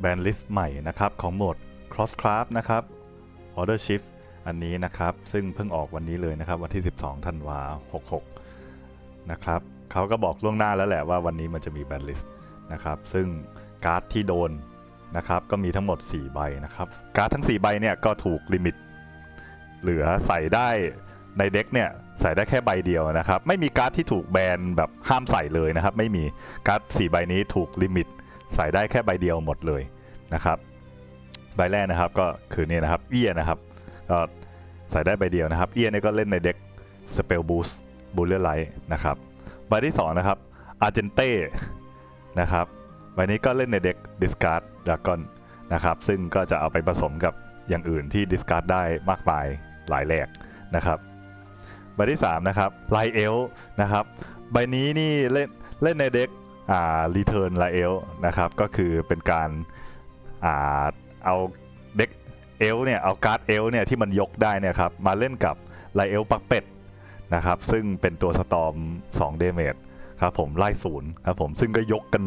แบนลิสต์ใหม่นะครับของโหมด cross craft นะครับ order shift อันนี้นะครับ ซึ่งเพิ่งออกวันนี้เลยนะครับ วันที่ 12ธันวา66 นะครับเขาก็บอกล่วงหน้าแล้วแหละว่าวันนี้มันจะมีแบนลิสต์นะครับ ซึ่งการ์ดที่โดนนะครับ ก็มีทั้งหมด 4 ใบนะครับ การ์ดทั้ง 4 ใบเนี่ยก็ถูกลิมิต เหลือใส่ได้ในเด็กเนี่ยใส่ได้แค่ใบเดียวนะครับ ไม่มีการ์ดที่ถูกแบนแบบห้ามใส่เลยนะครับ ไม่มีการ์ด4ใบนี้ถูกลิมิต ใส่ได้แค่ใบเดียวหมดเลย นะครับใบแรกนะครับก็คือเนี่ยนะครับเอียนะครับก็ใส่ได้ใบเดียวนะครับเอียเนี่ยก็เล่นในเด็กสเปลบูสบูเลอร์ไลท์นะครับใบที่สองนะครับอาร์เจนเต้นะครับใบนี้ก็เล่นในเด็กดิสการ์ดดากอนนะครับซึ่งก็จะเอาไปผสมกับอย่างอื่นที่ดิสการ์ดได้มากมายหลายแหลกนะครับใบที่สามนะครับไลเอลนะครับใบนี้นี่เล่นเล่นในเด็กอ่า return ไลเอลนะครับก็คือเป็นการ เอาเด็กเอลเนี่ยเอาการ์ดเอลเนี่ยที่มันยกได้เนี่ยครับมาเล่นกับไลเอลปักเป็ดนะครับซึ่งเป็นตัวสตอม2เดเมจครับผมไล่ศูนย์ครับผมซึ่งก็ยกกัน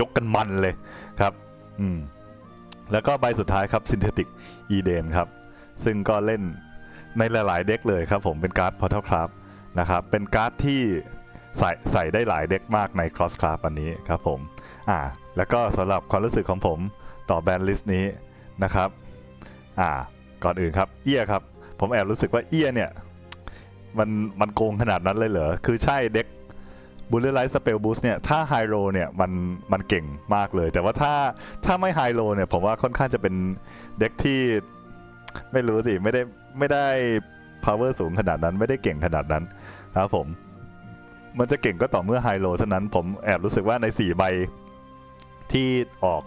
ยกกันมันเลยครับอืมแล้วก็ใบสุดท้ายครับ Synthetic Eden ครับซึ่งก็เล่นในหลาย ๆ เด็กเลยครับผมเป็นการ์ด Portal Craft นะครับเป็นการ์ดที่ใส่ใส่ได้หลายเด็กมากใน Cross Craft อันนี้ครับผมอ่าแล้วก็สำหรับความรู้สึกของผม ต่อแบนลิสต์นี้นะครับอ่าก่อนอื่นครับเอียครับ ผมแอบรู้สึกว่าเอียเนี่ย มันมันโกงขนาดนั้นเลยเหรอ คือใช่เด็กบูลเลอร์ไลท์สเปลบูสเนี่ย ถ้าไฮโ o เนี่ย มันมันเก่งมากเลย แต่ว่าถ้าถ้าไม่ไฮโ o เนี่ย ผมว่าค่อนข้างจะเป็นเด็กที่ไม่รู้สิ ไม่ได้ไม่ได้ power สูงขนาดนั้นไม่ได้เก่งขนาดนั้นครับผม มันจะเก่งก็ต่อเมื่อไฮโ o เท่านั้นผมแอบรู้สึกว่าใน 4 ใบที่ออก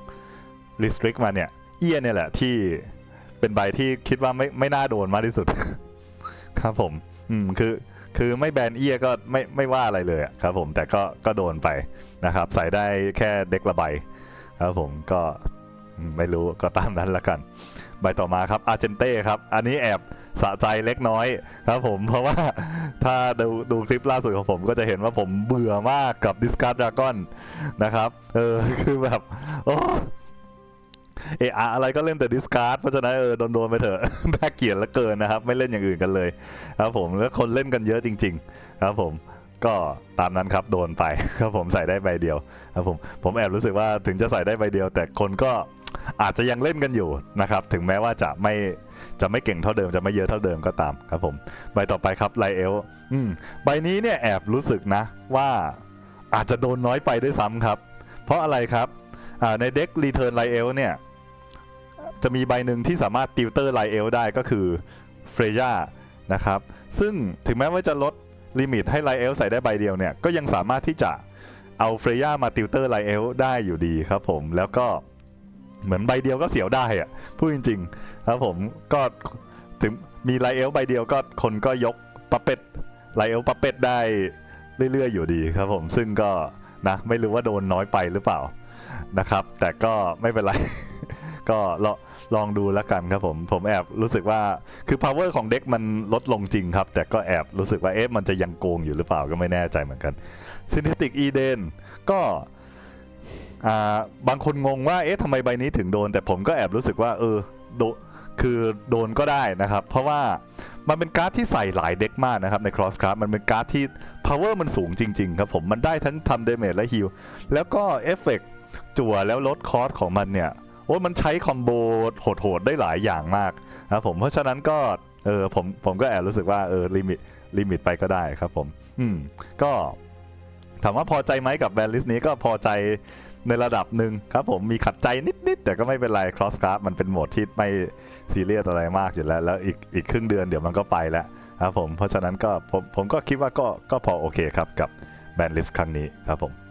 restrict มาเนี่ย เอียเนี่ยแหละที่เป็นใบที่คิดว่าไม่ไม่น่าโดนมากที่สุด ครับผม อืมคือคือไม่แบนเอียก็ไม่ไม่ว่าอะไรเลยครับผมแต่ก็ก็โดนไปนะครับ ใส่ได้แค่เด็กละใบครับผมก็ไม่รู้ก็ตามนั้นละกัน ใบต่อมาครับอาร์เจนเต้ครับ อันนี้แอบสะใจเล็กน้อยครับผมเพราะว่าถ้าดูดูคลิปล่าสุดของผมก็จะเห็นว่าผมเบื่อมากกับ Discard Dragon นะครับ เออคือแบบ โอ้ เออะอะไรก็เล่นแต่ Discard เพราะฉะนั้นเออโดนโดนไปเถอะน่าเกลียดเหลือเกินนะครับ ไม่เล่นอย่างอื่นกันเลย ครับผมแล้วคนเล่นกันเยอะจริง ๆ ครับผมก็ตามนั้นครับโดนไปครับผมใส่ได้ใบเดียวครับผมผมแอบรู้สึกว่าถึงจะใส่ได้ใบเดียว แต่คนก็อาจจะยังเล่นกันอยู่นะครับ ถึงแม้ว่าจะไม่จะไม่เก่งเท่าเดิมจะไม่เยอะเท่าเดิมก็ตามครับผมใบต่อไปครับไลเอลอืมใบนี้เนี่ยแอบรู้สึกนะ ว่าอาจจะโดนน้อยไปด้วยซ้ำครับ เพราะอะไรครับในเด็กรีเทิร์นไลเอลเนี่ย จะมีใบหนึ่งที่สามารถติวเตอร์ไลเอลได้ก็คือเฟรย่านะครับ ซึ่งถึงแม้ว่าจะลดลิมิตให้ไลเอลใส่ได้ใบเดียวเนี่ย ก็ยังสามารถที่จะเอาเฟรย่ามาติวเตอร์ไลเอลได้อยู่ดีครับผม แล้วก็เหมือนใบเดียวก็เสียวได้อะพูดจริง ๆ ครับผมก็ถึงมีไลเอลใบเดียวก็คนก็ยกปัปเป็ดไลเอลปัปเป็ดได้เรื่อยๆอยู่ดีครับผม ซึ่งก็นะไม่รู้ว่าโดนน้อยไปหรือเปล่านะครับ แต่ก็ไม่เป็นไร ก็ลองลองดูแล้วกันครับผมผมแอบรู้สึกว่าคือ power ของเด็กมันลดลงจริงครับ แต่ก็แอบรู้สึกว่าเอ๊ะมันจะยังโกงอยู่หรือเปล่าก็ไม่แน่ใจเหมือนกัน Synthetic Eden ก็อ่าบางคนงงว่าเอ๊ะทำไมใบนี้ถึงโดน แต่ผมก็แอบรู้สึกว่าเออโดคือโดนก็ได้นะครับ เพราะว่ามันเป็นการ์ดที่ใส่หลายเด็กมากนะครับใน Cross Craft มันเป็นการ์ดที่ power มันสูงจริง ๆ ครับผมมันได้ทั้งทำ damage และฮิลแล้วก็เอฟเฟกจั่วแล้วลดคอสของมันเนี่ย โอ้มันใช้คอมโบโหดๆได้หลายอย่างมากนะครับผมเพราะฉะนั้นก็เออผมผมก็แอบรู้สึกว่าเออลิมิตลิมิตไปก็ได้ครับผม อืม ก็ถามว่าพอใจไหมกับแบนลิสต์นี้ก็พอใจในระดับหนึ่งครับผมมีขัดใจนิด ๆ แต่ก็ไม่เป็นไร cross craft มันเป็นโหมดที่ไม่ซีเรียสอะไรมากอยู่แล้ว แล้วอีกอีกครึ่งเดือนเดี๋ยวมันก็ไปแล้วครับผมเพราะฉะนั้นก็ผมผมก็คิดว่าก็ก็พอโอเคครับกับแบนลิสต์ครั้งนี้ครับผม